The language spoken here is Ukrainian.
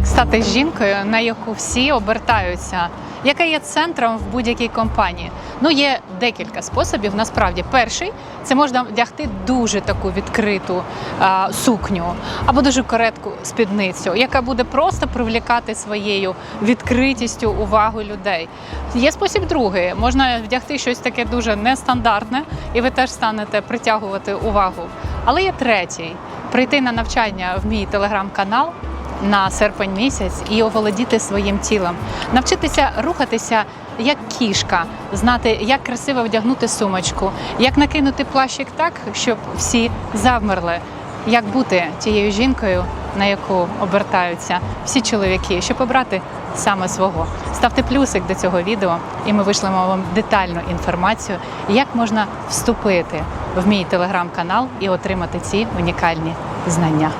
Як стати жінкою, на яку всі обертаються? Яка є центром в будь-якій компанії? Ну, є декілька способів. Насправді, перший це можна вдягти дуже таку відкриту а, сукню або дуже коротку спідницю, яка буде просто привлікати своєю відкритістю увагу людей. Є спосіб другий. Можна вдягти щось таке дуже нестандартне, і ви теж станете притягувати увагу. Але є третій прийти на навчання в мій телеграм-канал на серпень місяць і оволодіти своїм тілом, навчитися рухатися як кішка, знати, як красиво вдягнути сумочку, як накинути плащик так, щоб всі завмерли, як бути тією жінкою, на яку обертаються всі чоловіки, щоб обрати саме свого. Ставте плюсик до цього відео, і ми вишлемо вам детальну інформацію, як можна вступити в мій телеграм-канал і отримати ці унікальні знання.